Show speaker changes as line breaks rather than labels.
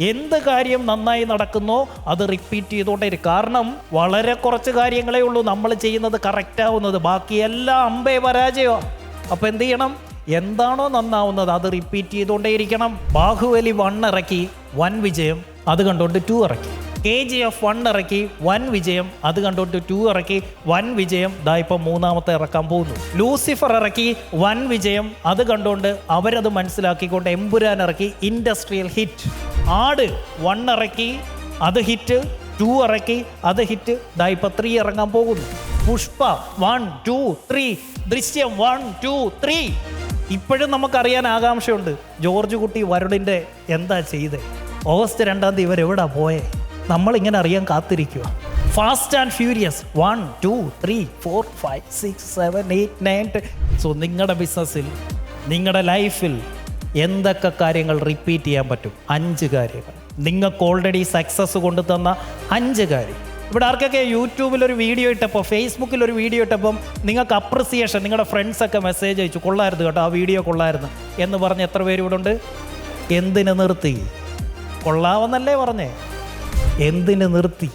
എന്ത് കാര്യം നന്നായി നടക്കുന്നോ അത് റിപ്പീറ്റ് ചെയ്തുകൊണ്ടേ കാരണം വളരെ കുറച്ച് കാര്യങ്ങളേ ഉള്ളൂ നമ്മൾ ചെയ്യുന്നത് കറക്റ്റ് ആവുന്നത്. ബാക്കി എല്ലാം അമ്പേ പരാജയമാണ് അപ്പോൾ എന്ത് ചെയ്യണം? എന്താണോ നന്നാവുന്നത് അത് റിപ്പീറ്റ് ചെയ്തുകൊണ്ടേയിരിക്കണം. ബാഹുബലി വൺ ഇറക്കി വൻ വിജയം. അത് കണ്ടുകൊണ്ട് ടു ഇറക്കി. കെ ജി എഫ് വൺ ഇറക്കി വൻ വിജയം അത് കണ്ടുകൊണ്ട് ടു ഇറക്കി വൻ വിജയം ദാ ഇപ്പം മൂന്നാമത്തെ ഇറക്കാൻ പോകുന്നു. ലൂസിഫർ ഇറക്കി വൻ വിജയം അത് കണ്ടുകൊണ്ട് അവരത് മനസ്സിലാക്കിക്കൊണ്ട് എമ്പുരാൻ ഇറക്കി ഇൻഡസ്ട്രിയൽ ഹിറ്റ് ആട് വൺ ഇറക്കി അത് ഹിറ്റ് ടു ഇറക്കി അത് ഹിറ്റ് ദാ ഇപ്പം ത്രീ ഇറങ്ങാൻ പോകുന്നു. Pushpa one two three Drishyam one two three ഇപ്പോഴും നമുക്കറിയാൻ ആകാംക്ഷയുണ്ട് ജോർജ് കുട്ടി വരുണിന്റെ എന്താ ചെയ്തേ? ഓഗസ്റ്റ് രണ്ടാം തീയതി ഇവരെവിടാ പോയേ? നമ്മളിങ്ങനെ അറിയാൻ കാത്തിരിക്കുക Fast and Furious one two three four five six seven eight nine ten so നിങ്ങളുടെ ബിസിനസ്സിൽ നിങ്ങളുടെ ലൈഫിൽ എന്തൊക്കെ കാര്യങ്ങൾ റിപ്പീറ്റ് ചെയ്യാൻ പറ്റും? അഞ്ച് കാര്യങ്ങൾ. നിങ്ങൾക്ക് ഓൾറെഡി സക്സസ് കൊണ്ടു തന്ന അഞ്ച് കാര്യം. ഇവിടെ ആർക്കൊക്കെ യൂട്യൂബിൽ ഒരു വീഡിയോ ഇട്ടപ്പോൾ ഫേസ്ബുക്കിൽ ഒരു വീഡിയോ ഇട്ടപ്പം നിങ്ങൾക്ക് അപ്രിസിയേഷൻ നിങ്ങളുടെ ഫ്രണ്ട്സൊക്കെ മെസ്സേജ് അയച്ചു കൊള്ളായിരുന്നു കേട്ടോ ആ വീഡിയോ കൊള്ളായിരുന്നു എന്ന് പറഞ്ഞ് എത്ര പേര് ഇവിടെ ഉണ്ട് എന്തിനെ നിർത്തി? കൊള്ളാവെന്നല്ലേ പറഞ്ഞേ. എന്തിന് നിർത്തി?